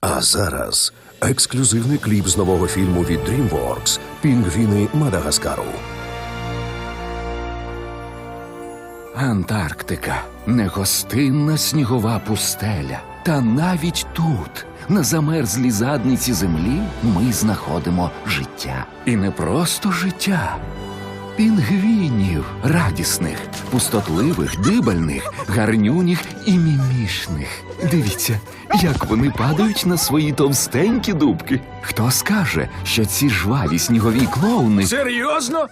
А зараз ексклюзивний кліп з нового фільму від DreamWorks Пінгвіни Мадагаскару. Антарктика негостинна снігова пустеля. Та навіть тут, на замерзлій задниці землі, ми знаходимо життя. І не просто життя. Пінгвінів радісних, пустотливих, дибальних, гарнюніх і мімішних. Дивіться, як вони падають на свої товстенькі дубки. Хто скаже, що ці жваві снігові клоуни Серйозно?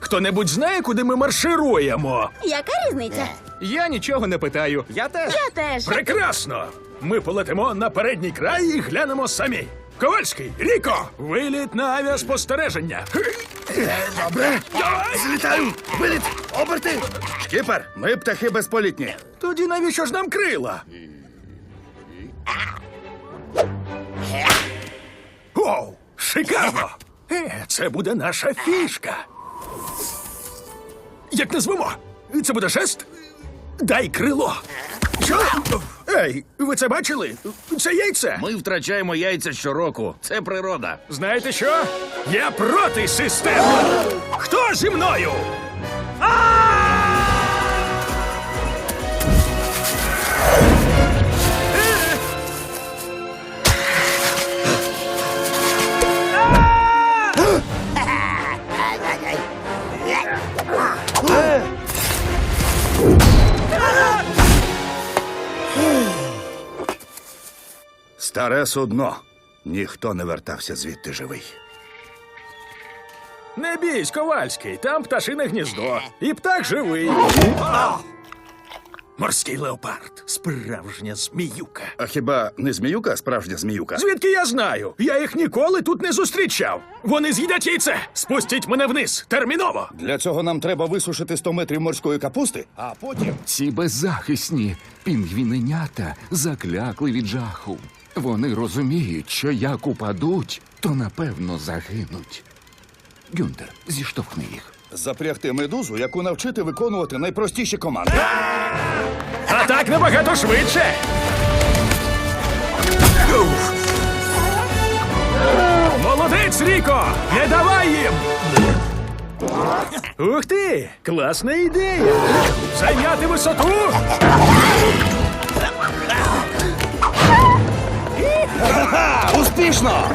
Хто-небудь знає, куди ми маршируємо? Яка різниця? Я нічого не питаю. Я теж. Я теж. Прекрасно! Ми полетимо на передній край і глянемо самі. Ковальський, Ріко, виліт на авіаспостереження. Добре, злітаю, виліт, оберти. Шкіпер, ми птахи безполітні. Тоді навіщо ж нам крила? Оу, шикарно! Е, це буде наша фішка. Як назвемо? Це буде жест? Дай крило. Що? Ей, ви це бачили? Це яйце. Ми втрачаємо яйця щороку. Це природа. Знаєте що? Я проти системи. Хто зі мною? Старе судно. Ніхто не вертався звідти живий. Не бійсь, Ковальський, там пташине гніздо. І птах живий. А! Морський леопард, справжня зміюка. А хіба не зміюка, справжня зміюка? Звідки я знаю? Я їх ніколи тут не зустрічав. Вони з'їдять яйце. Спустіть мене вниз. Терміново. Для цього нам треба висушити 100 метрів морської капусти, а потім. Ці беззахисні пінгвіненята заклякли від жаху. Вони розуміють, що як упадуть, то напевно загинуть. Гюнтер, зіштовхни їх. Запрягти медузу, яку навчити виконувати найпростіші команди. А так набагато швидше. Молодець, Ріко! Не давай їм! Ух ти! Класна ідея! Зайняти висоту! Успішно!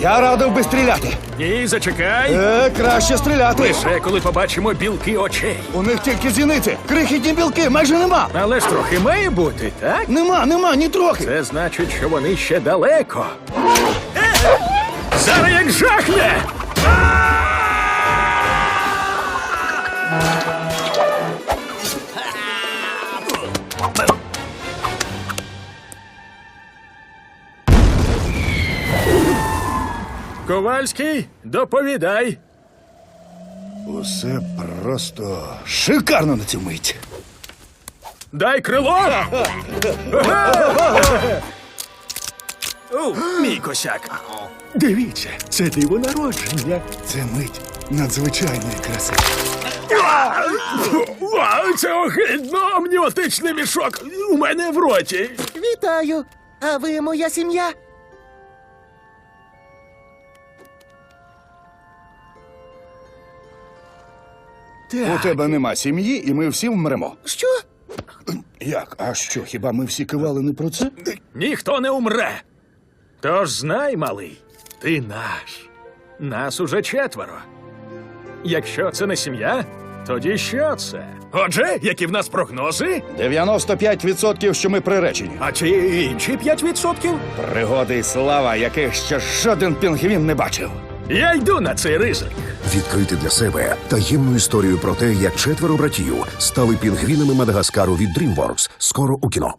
Я радив би стріляти. Ні, зачекай! Е, краще стріляти. Лише коли побачимо білки очей. У них тільки зіниці. Крихітні білки, майже нема. Але ж трохи має бути, так? Нема, нема, ні трохи. Це значить, що вони ще далеко. Е! Зараз як жахне! Ковальський, доповідай. Усе просто шикарно на цю мить. Дай крило! О, мій косяк. Дивіться, це диво народження. Це мить надзвичайної краси. Вау, це огидно! Амніотичний мішок у мене в роті. Вітаю! А ви моя сім'я? У тебе нема сім'ї, і ми всі вмремо. Що? Як? А що, хіба ми всі кивали не про це? Ніхто не умре. Тож знай, малий, ти наш. Нас уже четверо. Якщо це не сім'я, тоді що це? Отже, які в нас прогнози? 95% що ми приречені. А чи інші 5%? Пригоди і слава, яких ще жоден пінгвін не бачив. Я йду на цей ризик. Відкрити для себе таємну історію про те, як четверо братів стали пінгвінами Мадагаскару від DreamWorks. Скоро у кіно.